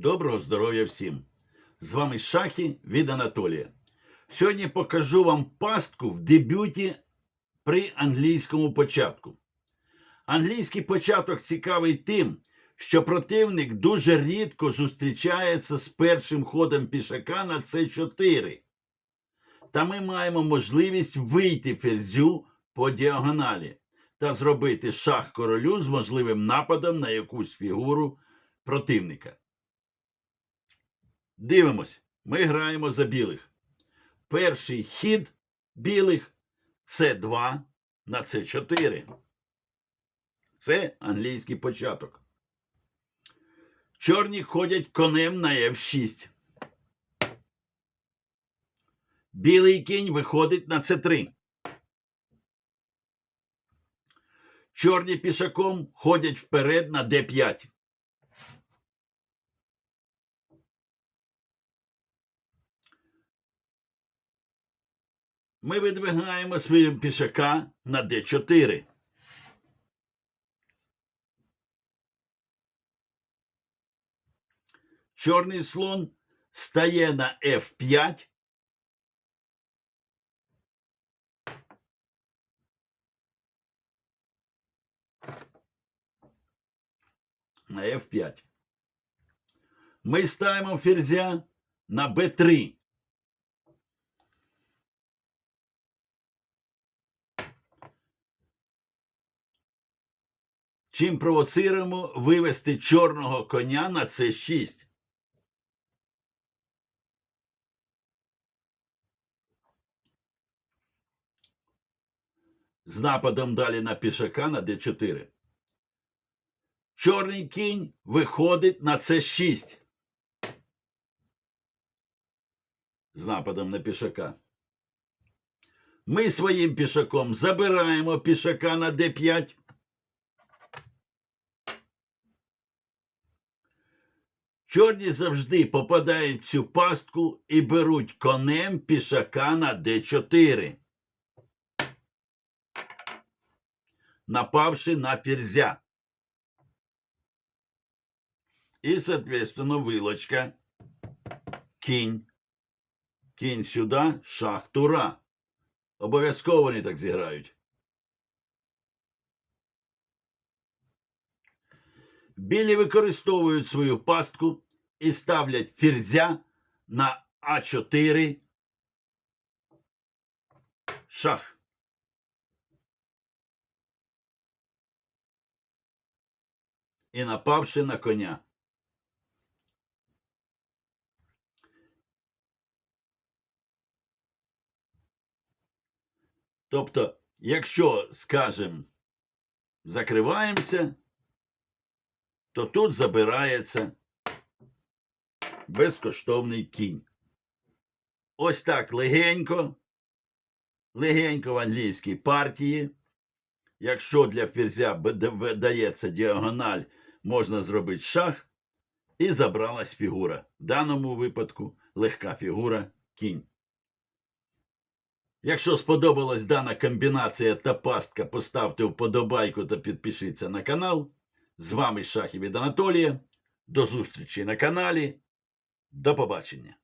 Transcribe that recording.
Доброго здоров'я всім! З вами Шахи від Анатолія. Сьогодні покажу вам пастку в дебюті при англійському початку. Англійський початок цікавий тим, що противник дуже рідко зустрічається з першим ходом пішака на С4. Та ми маємо можливість вийти ферзю по діагоналі та зробити шах королю з можливим нападом на якусь фігуру противника. Дивимось, ми граємо за білих. Перший хід білих С2 на С4. Це англійський початок. Чорні ходять конем на F6. Білий кінь виходить на С3. Чорні пішаком ходять вперед на Д5. Ми видвигаємо свого пішака на Д4. Чорний слон стає на F5. На F5. Ми ставимо ферзя на Б3. Чим провоцируємо вивести чорного коня на С6. З нападом далі на пішака на Д4. Чорний кінь виходить на С6. З нападом на пішака. Ми своїм пішаком забираємо пішака на Д5. Чорні завжди попадають в цю пастку і беруть конем пішака на Д4, напавши на ферзя. І, соответственно, вилочка. Кінь. Кінь сюди, шах тура. Обов'язково вони так зіграють. Білі використовують свою пастку і ставлять ферзя на А4 шах. І напавши на коня. Тобто, якщо, скажем, закриваємося, то тут забирається безкоштовний кінь. Ось так легенько, легенько в англійській партії. Якщо для ферзя б- д- дається діагональ, можна зробити шах, і забралась фігура. В даному випадку легка фігура кінь. Якщо сподобалась дана комбінація та пастка, поставте вподобайку та підпишіться на канал. З вами Шахів від Анатолія. До зустрічі на каналі. До побачення.